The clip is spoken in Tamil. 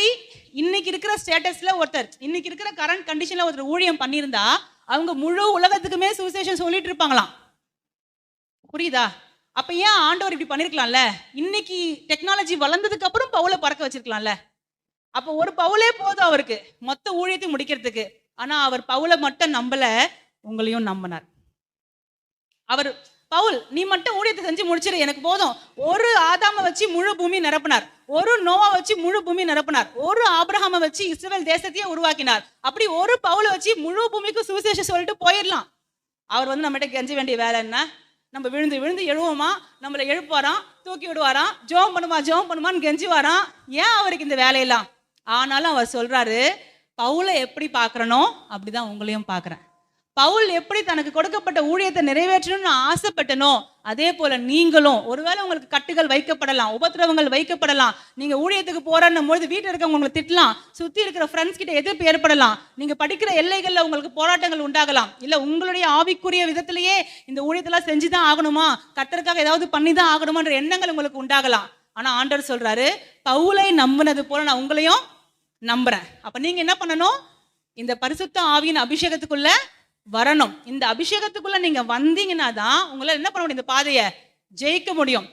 மாதிரி இன்னைக்கு இருக்கிற ஸ்டேட்டஸ்ல ஒருத்தர் இன்னைக்கு இருக்கிற கரண்ட் கண்டிஷன்ல ஒருத்தர் ஊழியம் பண்ணியிருந்தா அவங்க முழு உலகத்துக்குமே சுவிசேஷன் சொல்லிட்டு இருப்பாங்களாம். புரியுதா? அப்ப ஏன் ஆண்டவர் இப்படி பண்ணிருக்கலாம்ல? இன்னைக்கு டெக்னாலஜி வளர்ந்ததுக்கு அப்புறம் பவுலை பறக்க வச்சிருக்கலாம்ல? அப்ப ஒரு பவுலே போதும் அவருக்கு மொத்த ஊழியத்தை முடிக்கிறதுக்கு. ஆனா அவர் பவுலை மட்டும் நம்பல உங்களையும் நம்பினார். அவர் பவுல் நீ மட்டும் ஊழியத்தை செஞ்சு முடிச்சிரு எனக்கு போதும். ஒரு ஆதாம வச்சு முழு பூமி நிரப்பினார். ஒரு நோவா வச்சு முழு பூமி நிரப்பினார். ஒரு ஆபிரகாம வச்சு இஸ்ரேல் தேசத்தையே உருவாக்கினார். அப்படி ஒரு பவுலை வச்சு முழு பூமிக்கு சுவிசேஷம் சொல்லிட்டு போயிடலாம். அவர் வந்து நம்மகிட்ட கெஞ்ச வேண்டிய வேலை என்ன? நம்ம விழுந்து விழுந்து எழுவோமா? நம்மளை எழுப்புவாராம் தூக்கி விடுவாராம் ஜோம் பண்ணுமா? ஜோம் பண்ணுமான்னு கெஞ்சுவாராம் ஏன் அவருக்கு இந்த வேலையெல்லாம்? ஆனாலும் அவர் சொல்றாரு பவுலை எப்படி பார்க்கறனோ அப்படிதான் உங்களையும் பார்க்குறேன். பவுல் எப்படி தனக்கு கொடுக்கப்பட்ட ஊழியத்தை நிறைவேற்றணும்னு ஆசைப்பட்டனோ அதே போல நீங்களும் ஒருவேளை உங்களுக்கு கட்டுகள் வைக்கப்படலாம் உபத்திரவங்கள் வைக்கப்படலாம் நீங்க ஊழியத்துக்கு போறன்னும் பொழுது வீட்டில் இருக்கவங்க உங்களை திட்டலாம் சுத்தி இருக்கிற ஃப்ரெண்ட்ஸ் கிட்ட எதிர்ப்பு ஏற்படலாம் நீங்க படிக்கிற எல்லைகள்ல உங்களுக்கு போராட்டங்கள் உண்டாகலாம். இல்ல உங்களுடைய ஆவிக்குரிய விதத்திலேயே இந்த ஊழியத்தெல்லாம் செஞ்சுதான் ஆகணுமா? கத்தருக்காக ஏதாவது பண்ணி தான் ஆகணுமான்ற எண்ணங்கள் உங்களுக்கு உண்டாகலாம். ஆனா ஆண்டவர் சொல்றாரு பவுலை நம்பினது போல நான் உங்களையும் நம்புறேன். அப்ப நீங்க என்ன பண்ணணும்? இந்த பரிசுத்த ஆவியின் அபிஷேகத்துக்குள்ள வரணும். இந்த அபிஷேகத்துக்குள்ள நீங்க வந்தீங்கன்னா தான் உங்களால் என்ன பண்ண முடியும்? இந்த பாதையை ஜெயிக்க முடியும்.